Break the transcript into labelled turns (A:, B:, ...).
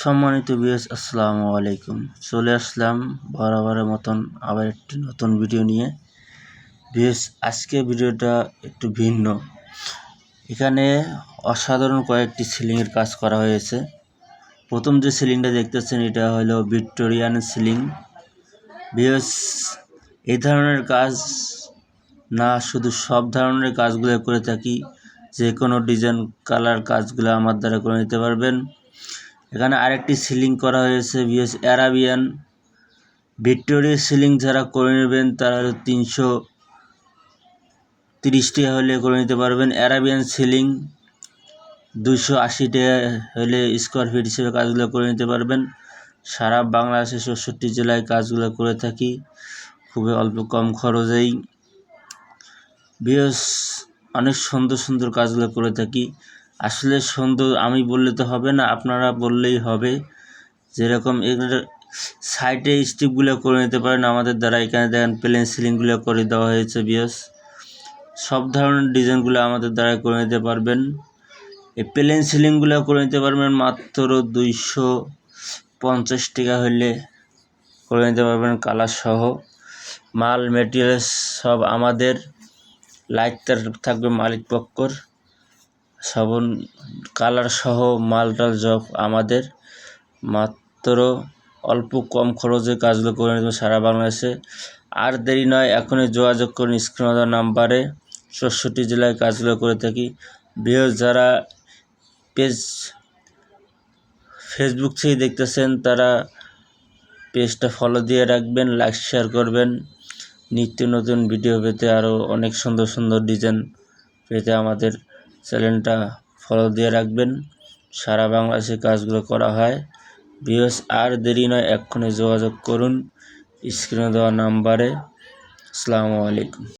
A: সম্মানিত বিএস আসসালামু আলাইকুম। চলে আসলাম বরাবরের মতন আবার একটি নতুন ভিডিও নিয়ে। বিএস আজকে ভিডিওটা একটু ভিন্ন। এখানে অসাধারণ কয়েকটি সিলিংয়ের কাজ করা হয়েছে। প্রথম যে সিলিংটা দেখতেছেন, এটা হলো ভিক্টোরিয়ান সিলিং। বিএস এই ধরনের কাজ না শুধু সব ধরনের কাজগুলো করে থাকি, যে কোনো ডিজাইন, কালার কাজগুলো আমার দ্বারা করে নিতে পারবেন। এখানে আরেকটি সিলিং করা হয়েছে, বিএস অ্যারাবিয়ান। ভিক্টোরিয়া সিলিং যারা করে নেবেন, তারা তিনশো তিরিশ টাকা হলে করে নিতে পারবেন। অ্যারাবিয়ান সিলিং দুশো আশি টাকা হলে স্কোয়ার ফিট হিসেবে কাজগুলো করে নিতে পারবেন। সারা বাংলাদেশে ষষ্ঠটি জেলায় কাজগুলো করে থাকি, খুবই অল্প কম খরচেই। বিএস অনেক সুন্দর সুন্দর কাজগুলো করে থাকি। আসলে সুন্দর আমি বললে তো হবে না, আপনারা বললেই হবে। যেরকম এগুলো সাইডে স্টিপগুলো করে নিতে পারেন, আমাদের দ্বারা এখানে দেখেন প্লেন সিলিংগুলো করে দেওয়া হয়েছে বিএস সব ধরনের ডিজাইনগুলো আমাদের দ্বারা করে নিতে পারবেন। এই প্লেন সিলিংগুলো করে নিতে পারবেন মাত্র দুইশো পঞ্চাশ টাকা হলে করে নিতে পারবেন কালার সহ। মাল মেটেরিয়ালস সব আমাদের। লাইটটার থাকবে মালিক পক্ষর। সাবন কালার সহ মালটাল জব আমাদের। মাত্র অল্প কম খরচে কাজগুলো করে নেবেন সারা বাংলাদেশে। আর দেরি নয়, এখনই যোগাযোগ করুন স্ক্রিন নাম্বারে। ষষ্ঠটি জেলায় কাজগুলো করে থাকি। বৃহৎ যারা পেজ ফেসবুক থেকে দেখতেছেন, তারা পেজটা ফলো দিয়ে রাখবেন লাইক শেয়ার করবেন। নিত্য নতুন ভিডিও পেতে আরও অনেক সুন্দর সুন্দর ডিজাইন পেতে আমাদের চ্যানেলটা ফলো দিয়ে রাখবেন। সারা বাংলাদেশে কাজগুলো করা হয়। বিএস আর দেরি নয়, এক্ষুনি যোগাযোগ করুন। স্ক্রিনে দেওয়া নাম্বারে। আসসালামু আলাইকুম।